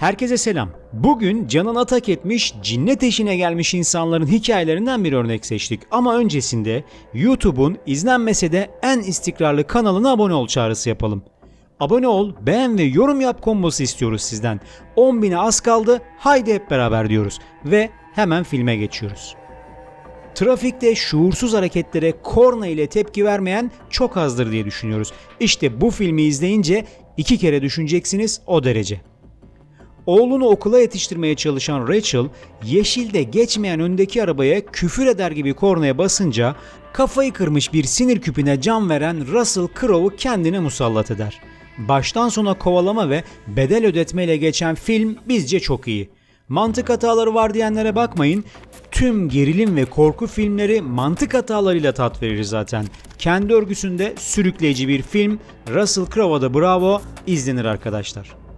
Herkese selam. Bugün canına tak etmiş, cinnet eşine gelmiş insanların hikayelerinden bir örnek seçtik. Ama öncesinde YouTube'un izlenmese de en istikrarlı kanalına abone ol çağrısı yapalım. Abone ol, beğen ve yorum yap kombosu istiyoruz sizden. 10.000'e az kaldı, haydi hep beraber diyoruz. Ve hemen filme geçiyoruz. Trafikte şuursuz hareketlere korna ile tepki vermeyen çok azdır diye düşünüyoruz. İşte bu filmi izleyince iki kere düşüneceksiniz o derece. Oğlunu okula yetiştirmeye çalışan Rachel, yeşilde geçmeyen öndeki arabaya küfür eder gibi kornaya basınca kafayı kırmış bir sinir küpüne can veren Russell Crowe'u kendine musallat eder. Baştan sona kovalama ve bedel ödetmeyle geçen film bizce çok iyi. Mantık hataları var diyenlere bakmayın. Tüm gerilim ve korku filmleri mantık hatalarıyla tat verir zaten. Kendi örgüsünde sürükleyici bir film. Russell Crowe'a da bravo izlenir arkadaşlar.